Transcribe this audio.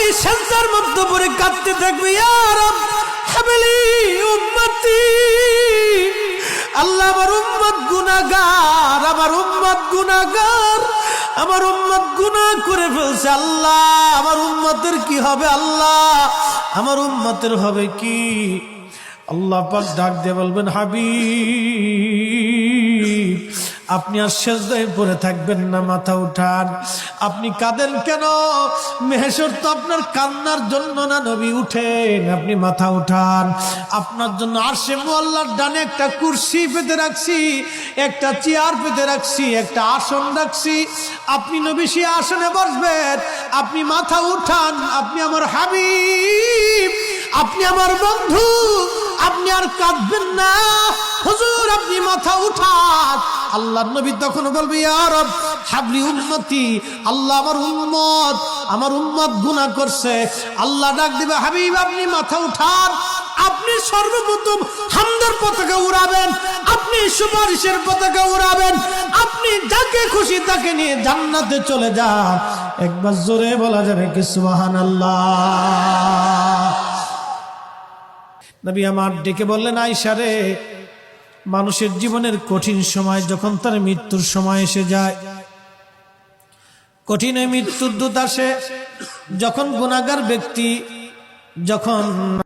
ওই সেন্সার মধ্যে পরে কাঁদতে থাকবে আল্লাহ আমার উম্মত গুনাহগার, আমার উম্মত গুনাহগার, আমার উম্মত গুনা করে ফেলছে আল্লাহ। আমার উম্মতের কি হবে আল্লাহ? আমার উম্মতের হবে কি? আল্লাহ পাক ডাক দিয়ে বলবেন, হাবিব আপনি আর সেজদায় পরে থাকবেন না, মাথা উঠান। আপনি কাঁদেন কেন? মেহেশ্বর তো আপনার কান্নার জন্য না, নবী, উঠেন। আপনি মাথা উঠান। আপনার জন্য আর সে মোল্লার ডানে একটা কুর্সি পেতে রাখছি, একটা চেয়ার পেতে রাখছি, একটা আসন রাখছি। আপনি নবী সে আসনে বসবেন। আপনি মাথা উঠান, আপনি আমার হাবিব, আপনি আমার বন্ধু। আপনি আর কাঁদবেন না। হুজুর, আপনি মাথা উঠান। আল্লাহ নবী তখন বলবে আর হাবলি উম্মতি, আল্লাহ আমার উম্মত আমার উম্মত গুনাহ করছে। আল্লাহ ডাক দিবে, হাবিব, আপনি মাথা উঠান। আপনি সর্বপ্রথম হামদার পতাকা উড়াবেন। আপনি সুপারিশের পতাকা উড়াবেন। আপনি যাকে খুশি তাকে নিয়ে জান্নাতে চলে যান। একবার জোরে বলা যাবে কি সুবাহান আল্লাহ নবী আমার ডেকে বললেন আইসারে মানুষের জীবনের কঠিন সময় যখন তার মৃত্যুর সময় এসে যায়, কঠিন মৃত্যুর দূত আসে, যখন গুণাগার ব্যক্তি যখন